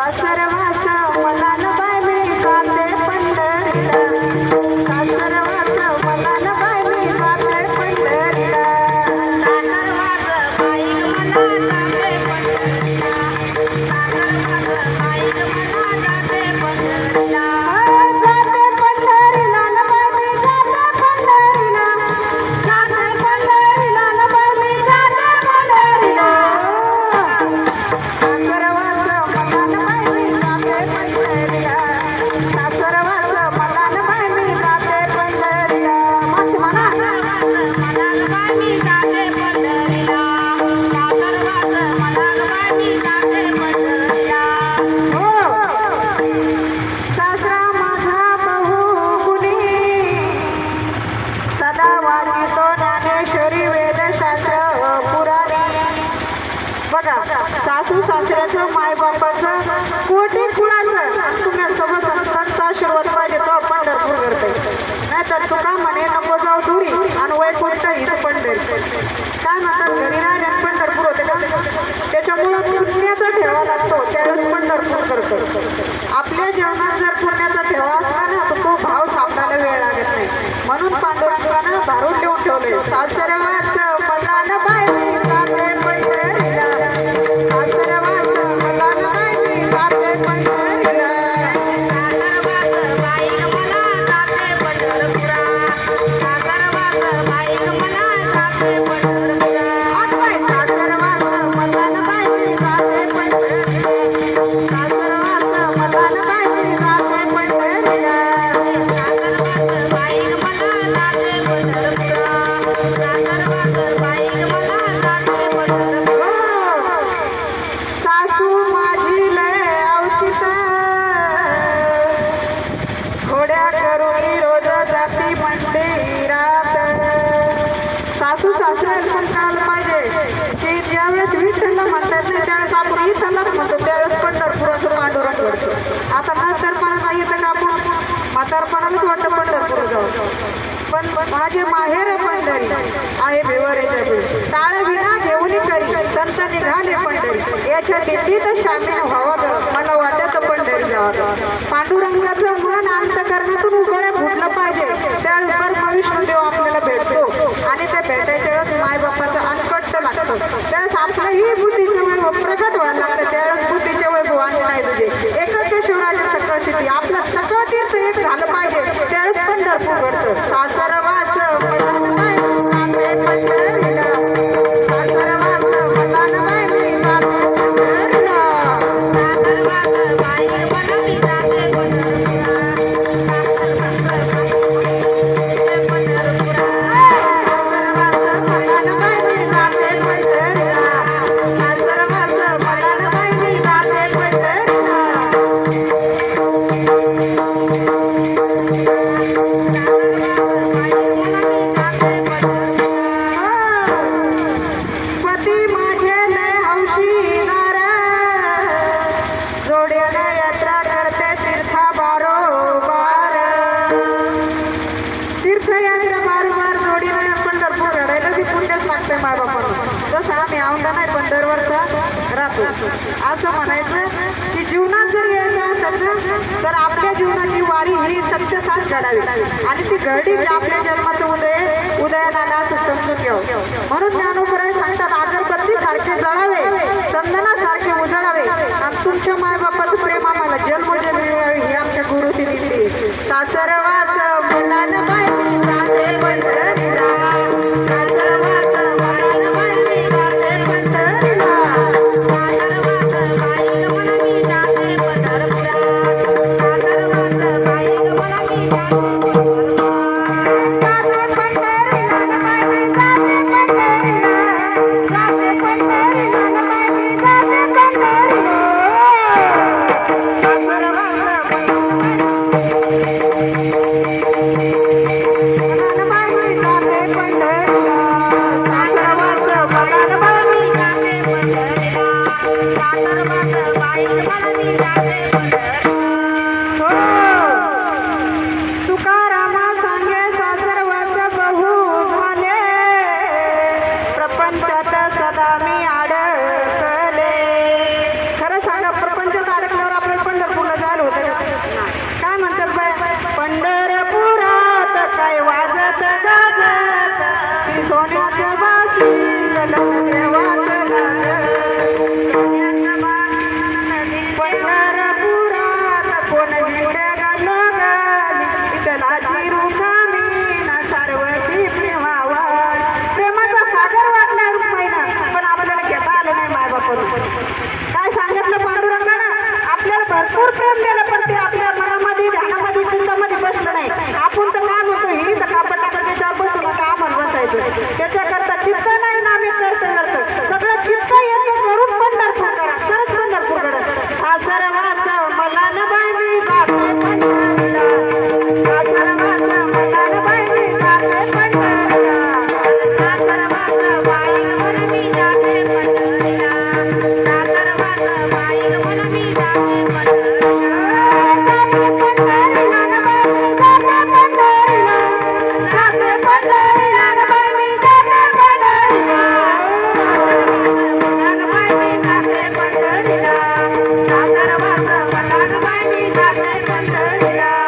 सर्व सासऱ्याचं मायबापाचं कोटी कुणाचं? तुम्ही सोबत संतांचा आशीर्वाद पाहिजे तो पंढरपूर करते नाहीतर तुका म्हणे नको जाऊ दुरी आणि वय कोणतं इथं पंढरी काय म्हणतात घरी संत निघाले पंढरी. याच्या दिंडीत शामील व्हावं मला वाटत पंढरी जावं पांडुरंगाचं मन अंतकरणातून उघड्या फुटलं पाहिजे. त्यानंतर मनुष्य देव आपल्याला भेटतो. आणि त्या भेटायच्या वेळेस मायबापाचं अनकट लागतं. त्यास आपलंही बुद्धी आगामी आमदा नाही पंढरवरचा राहतो. असं म्हणायचं की जीवनात जर यायचं असेल तर आपल्या जीवनाची वारी ही सत्य साथ घडावी. आणि ती घडी जी आपल्या जन्माचं उदय उदयनाला असं समजून घ्यावं. म्हणून ज्ञानोपराय सांगतात अगरबत्ती सारखे जळावे चंदनासारखे उजळावे आणि तुमच्या माय बापाचं प्रेम आम्हाला जन्मोजन्म मिळावे ही आमच्या गुरुची दिली. सासरवास मुलांना माहिती चालेल Fala. Bye.